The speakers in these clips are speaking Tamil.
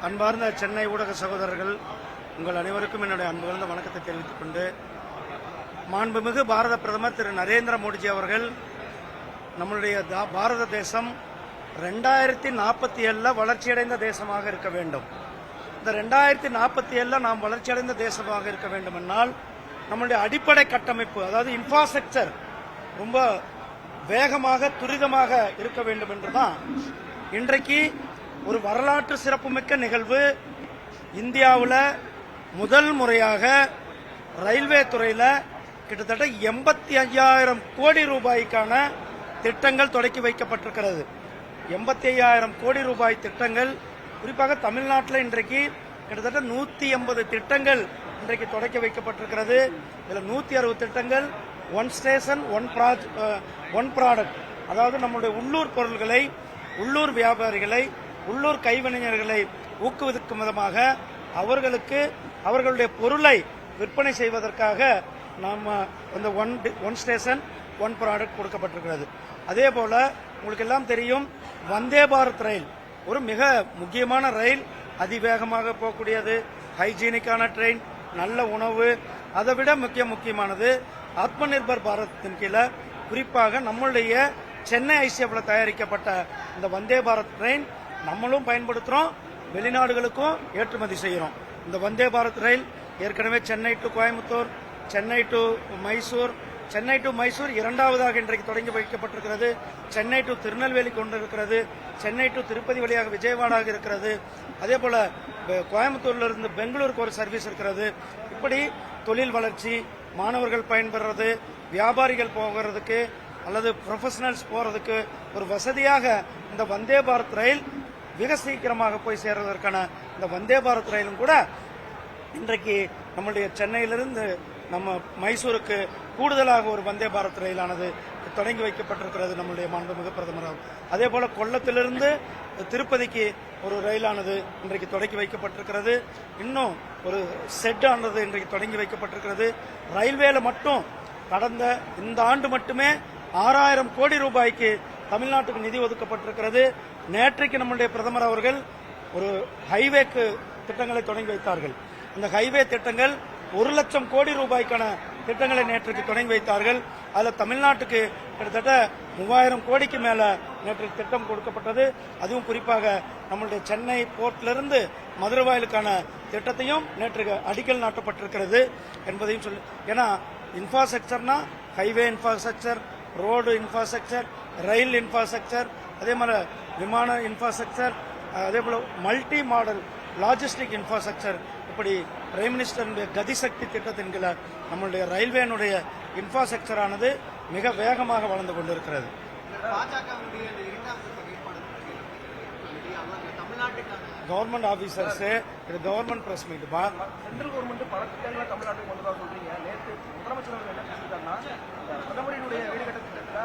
அன்பார்ந்த சென்னை ஊடக சகோதரர்கள் உங்கள் அனைவருக்கும் என்னுடைய அன்பார்ந்த வணக்கத்தை தெரிவித்துக் கொண்டு மாண்புமிகு பாரத பிரதமர் திரு நரேந்திர மோடிஜி அவர்கள் நம்மளுடைய தா- பாரத தேசம் ரெண்டாயிரத்தி நாற்பத்தி ஏழில் வளர்ச்சியடைந்த தேசமாக இருக்க வேண்டும். இந்த ரெண்டாயிரத்தி நாற்பத்தி ஏழில் நாம் வளர்ச்சியடைந்த தேசமாக இருக்க வேண்டுமென்றால் நம்மளுடைய அடிப்படை கட்டமைப்பு அதாவது இன்ஃப்ராஸ்ட்ரக்சர் ரொம்ப வேகமாக துரிதமாக இருக்க வேண்டும் என்றுதான் இன்றைக்கு ஒரு வரலாற்று சிறப்புமிக்க நிகழ்வு. இந்தியாவில் முதல் முறையாக ரயில்வே துறையில் கிட்டத்தட்ட எண்பத்தி ஐயாயிரம் கோடி ரூபாய்க்கான திட்டங்கள் தொடக்கி வைக்கப்பட்டிருக்கிறது. எண்பத்தி ஐயாயிரம் கோடி ரூபாய் திட்டங்கள். குறிப்பாக தமிழ்நாட்டில் இன்றைக்கு கிட்டத்தட்ட நூற்றி எண்பது திட்டங்கள் இன்றைக்கு தொடக்கி வைக்கப்பட்டிருக்கிறது. இதில் நூற்றி அறுபது திட்டங்கள் one station one prod one product அதாவது நம்மளுடைய உள்ளூர் பொருள்களை உள்ளூர் வியாபாரிகளை உள்ளூர் கைவினைஞர்களை ஊக்குவிக்கும் விதமாக அவர்களுக்கு அவர்களுடைய பொருளை விற்பனை செய்வதற்காக நம்ம இந்த ஒன் டி- ஒன் ஸ்டேஷன் ஒன் ப்ராடக்ட் கொடுக்கப்பட்டிருக்கிறது. அதே போல உங்களுக்கு எல்லாம் தெரியும் வந்தே பாரத் ரயில். ஒரு மிக முக்கியமான ரயில். அதிவேகமாக போகக்கூடியது ஹைஜீனிக்கான ட்ரெயின் நல்ல உணவு. அதை விட முக்கிய முக்கியமானது ஆத்ம நிர்பர் பாரத்தின் கீழே குறிப்பாக நம்மளுடைய சென்னை ஐசிஎஃப்ல தயாரிக்கப்பட்ட இந்த வந்தே பாரத் ட்ரெயின் நம்மளும் பயன்படுத்துகிறோம் வெளிநாடுகளுக்கும் ஏற்றுமதி செய்கிறோம் இந்த வந்தே பாரத் ரயில் ஏற்கனவே Chennai to Coimbatore Chennai to Mysore Chennai to Mysore இரண்டாவதாக இன்றைக்கு தொடங்கி வைக்கப்பட்டிருக்கிறது. சென்னை டு திருநெல்வேலி கொண்டிருக்கிறது. சென்னை டு திருப்பதி வழியாக விஜயவாடாக இருக்கிறது. அதே போல பெ- கோயம்புத்தூர்ல இருந்து பெங்களூருக்கு ஒரு சர்வீஸ் இருக்கிறது. இப்படி தொழில் வளர்ச்சி மாணவர்கள் பயன்பெறது வியாபாரிகள் போகிறதுக்கு அல்லது ப்ரொஃபஷனல்ஸ் போகிறதுக்கு ஒரு வசதியாக இந்த வந்தே பாரத் ரயில் மிக சீக்கிரமாக போய் சேர்வதற்கான இந்த வந்தே பாரத் ரயிலும் கூட இன்றைக்கு நம்முடைய சென்னையிலிருந்து நம்ம மைசூருக்கு கூடுதலாக ஒரு வந்தே பாரத் ரயிலானது தொடங்கி வைக்கப்பட்டிருக்கிறது நம்முடைய மாண்புமிகு பிரதமர் அதே போல கொல்லத்திலிருந்து திருப்பதிக்கு ஒரு ரயிலானது இன்றைக்கு தொடங்கி வைக்கப்பட்டிருக்கிறது. இன்னும் ஒரு செட் ஆனது இன்றைக்கு தொடங்கி வைக்கப்பட்டிருக்கிறது. ரயில்வேல மட்டும் கடந்த இந்த ஆண்டு மட்டுமே ஆறாயிரம் கோடி ரூபாய்க்கு தமிழ்நாட்டுக்கு நிதி ஒதுக்கப்பட்டிருக்கிறது. நேற்றைக்கு நம்முடைய பிரதமர் அவர்கள் ஒரு ஹைவேக்கு திட்டங்களை தொடங்கி வைத்தார்கள். அந்த ஹைவே திட்டங்கள் ஒரு லட்சம் கோடி ரூபாய்க்கான திட்டங்களை நேற்றுக்கு தொடங்கி வைத்தார்கள். அதில் தமிழ்நாட்டுக்கு கிட்டத்தட்ட மூவாயிரம் கோடிக்கு மேல நேற்று திட்டம் கொடுக்கப்பட்டது. அதுவும் குறிப்பாக நம்மளுடைய சென்னை போர்ட்டிலிருந்து மதுரவாயிலுக்கான திட்டத்தையும் நேற்று அடிக்கல் நாட்டப்பட்டிருக்கிறது என்பதையும் சொல்லி ஏன்னா இன்ஃப்ராஸ்ட்ரக்சர்னா highway infrastructure road infrastructure rail infrastructure அதே மாதிரி விமான இன்ஃப்ராஸ்ட்ரக்சர் அதே போல் மல்டி மாடல் லாஜிஸ்டிக் இன்ஃப்ராஸ்ட்ரக்சர் இப்படி பிரைம் மினிஸ்டருடைய கதிசக்தி திட்டத்தின் கீழே நம்மளுடைய ரயில்வேனுடைய இன்ஃப்ராஸ்ட்ரக்சரானது மிக வேகமாக வளர்ந்து கொண்டிருக்கிறது. கவர்மெண்ட் ஆபீசர்ஸ் இது கவர்மெண்ட் பிரஸ் மீட் பா. சென்ட்ரல் கவர்மெண்ட் பல திட்டங்களை தமிழ்நாட்டுக்கு கொண்டு வர சொல்றீங்க. நேற்று முதலமைச்சர் அவர்கள் என்ன பேசியிருக்காருன்னா இந்த பிரதமரினுடைய வீடு கட்ட திட்டத்தில்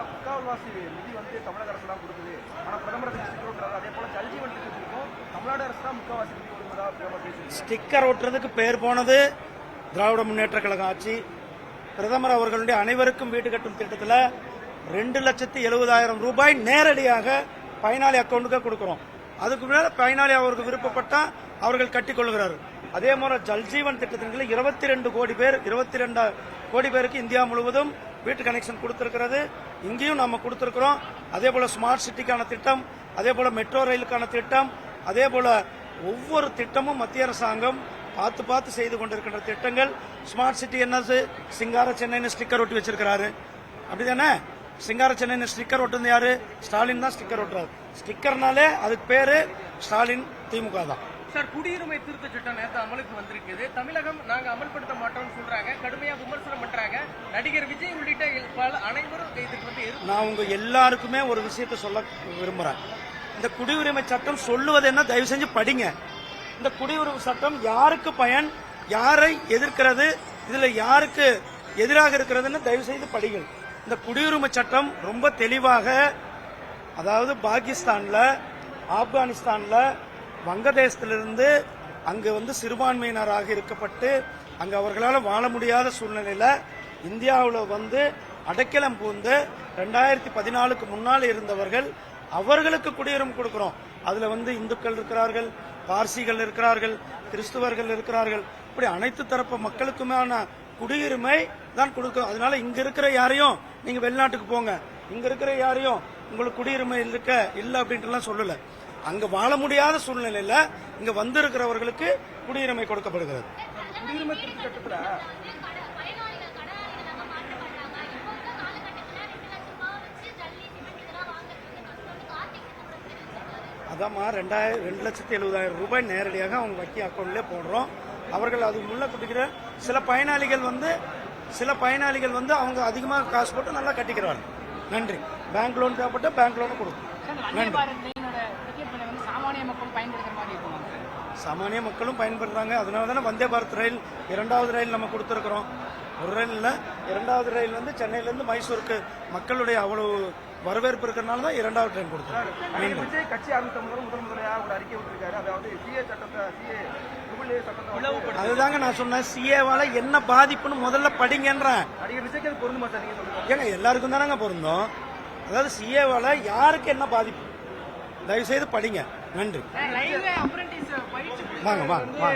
முக்கால்வாசி நிதி வந்து தமிழக அரசு தான் கொடுக்குது. ஆனால் பிரதமர் ஸ்டிக்கர் அதே போல ஜல்ஜீவன் திட்டத்திற்கும் தமிழ்நாடு அரசு தான் முக்கால்வாசி நிதி கொடுக்குறதா பிரதமர் ஸ்டிக்கர் ஒட்டுறதுக்கு பேர் போனது திராவிட முன்னேற்ற கழகம் ஆட்சி. பிரதமர் அவர்களுடைய அனைவருக்கும் வீடு கட்டும் திட்டத்தில் ரெண்டு லட்சத்தி எழுபதாயிரம் ரூபாய் நேரடியாக பயனாளி அக்கௌண்ட்டுக்கு கொடுக்குறோம். அதுக்கு முன்னால் பயனாளி அவருக்கு விருப்பப்பட்டால் அவர்கள் கட்டிக்கொள்கிறார்கள் அதே மாதிரி ஜல்ஜீவன் திட்டத்தின் கீழ் இருபத்தி ரெண்டு கோடி பேர் இருபத்தி ரெண்டு கோடி பேருக்கு இந்தியா முழுவதும் வீட்டு கனெக்ஷன் கொடுத்திருக்கிறது. இங்கேயும் நம்ம கொடுத்திருக்கிறோம். அதே போல ஸ்மார்ட் சிட்டிக்கான திட்டம் அதே போல மெட்ரோ ரயிலுக்கான திட்டம் அதே போல ஒவ்வொரு திட்டமும் மத்திய அரசாங்கம் பார்த்து பார்த்து செய்து கொண்டிருக்கின்ற திட்டங்கள். ஸ்மார்ட் சிட்டி என்னது? சிங்கார சென்னைன்னு ஸ்டிக்கர் ஒட்டி வச்சிருக்கிறாரு. அப்படிதானே? சிங்கார சென்னைன்னு ஸ்டிக்கர் ஒட்டுறது யாரு? ஸ்டாலின் தான் ஸ்டிக்கர் ஒட்டுறாரு. ஸ்டிக்கர்னாலே அதுக்கு பேரு ஸ்டாலின் திமுக தான். சார் குடியுரிமை திருத்த சட்டம் நேற்று அமலுக்கு வந்திருக்குது. தமிழகம் நாங்க அமல்படுத்த மாட்டோம்னு சொல்றாங்க. கடுமையா விமர்சனம் நடிகர் விஜய் உள்ளிட்ட பல அனைவரும் இதுக்கு வந்து நான் உங்க எல்லாருக்குமே ஒரு விஷயத்தை சொல்ல விரும்புறேன். இந்த குடியுரிமை சட்டம் சொல்லுவது என்ன? தயவு செஞ்சு படிங்க. இந்த குடியுரிமை சட்டம் யாருக்கு பயன்? யாரை எதிர்க்கிறது? இதுல யாருக்கு எதிராக இருக்கிறதுன்னு தயவு செய்து படிகள் இந்த குடியுரிமை சட்டம் ரொம்ப தெளிவாக அதாவது பாகிஸ்தான்ல ஆப்கானிஸ்தான்ல வங்கதேசத்திலிருந்து அங்கு வந்து சிறுபான்மையினராக இருக்கப்பட்டு அங்கு அவர்களால் வாழ முடியாத சூழ்நிலையில இந்தியாவில் வந்து அடைக்கலம் பூந்து ரெண்டாயிரத்தி பதினாலுக்கு முன்னால் இருந்தவர்கள் அவர்களுக்கு குடியுரிமை கொடுக்குறோம். அதில் வந்து இந்துக்கள் இருக்கிறார்கள் பார்சிகள் இருக்கிறார்கள் கிறிஸ்துவர்கள் இருக்கிறார்கள். இப்படி அனைத்து தரப்பு மக்களுக்குமான குடியுரிமை தான் கொடுக்கும். அதனால இங்க இருக்கிற யாரையும் நீங்க வெளிநாட்டுக்கு போங்க. இங்க இருக்கிற யாரையும் உங்களுக்கு குடியுரிமை இருக்க இல்லை அப்படின்ட்டுலாம் சொல்லல. அங்க வாழ முடியாத சூழ்நிலையில இங்க வந்திருக்கிறவர்களுக்கு குடியுரிமை கொடுக்கப்படுகிறது. குடியுரிமை அதாம்மா ரெண்டாயிரம் ரெண்டு லட்சத்தி எழுபதாயிரம் ரூபாய் நேரடியாக அவங்க வக்கி அக்கௌண்ட்லேயே போடுறோம். அவர்கள் அது உள்ள கொடுக்கிற சில பயனாளிகள் வந்து சில பயனாளிகள் வந்து அவங்க அதிகமாக காசு போட்டு நல்லா கட்டிக்கிறாங்க. நன்றி. பேங்க் லோன் தேவைப்பட்ட பேங்க் லோன் கொடுக்கும் இருக்கும்? சாமானிய மக்களும் பயன்படுறாங்க அதனால தானே வந்தே பாரத் ரயில் இரண்டாவது ரயில் நம்ம கொடுத்துருக்குறோம். ஒரு ரயில் இல்லை இரண்டாவது ரயில் வந்து சென்னையிலேருந்து மைசூருக்கு மக்களுடைய அவ்வளவு வரவேற்பு இருக்கிறனால தான் இரண்டாவது ட்ரெயின் கொடுத்தோம். நடிகர் விஜய் கட்சி ஆரம்பித்த முதல் முதல் முதலையாக ஒரு அறிக்கை விட்டுருக்காரு. அதாவது சிஏ சட்டத்தை சிஏ அதுதாங்க நான் சொன்னேன். சிஏவால என்ன பாதிப்புன்னு முதல்ல படிங்கன்றேன். ஏங்க எல்லாருக்கும் தானங்க பொருந்தும். அதாவது சிஏவால யாருக்கு என்ன பாதிப்பு? தயவு செய்து படிங்க. நன்றி. வாங்க வாங்க வாங்க.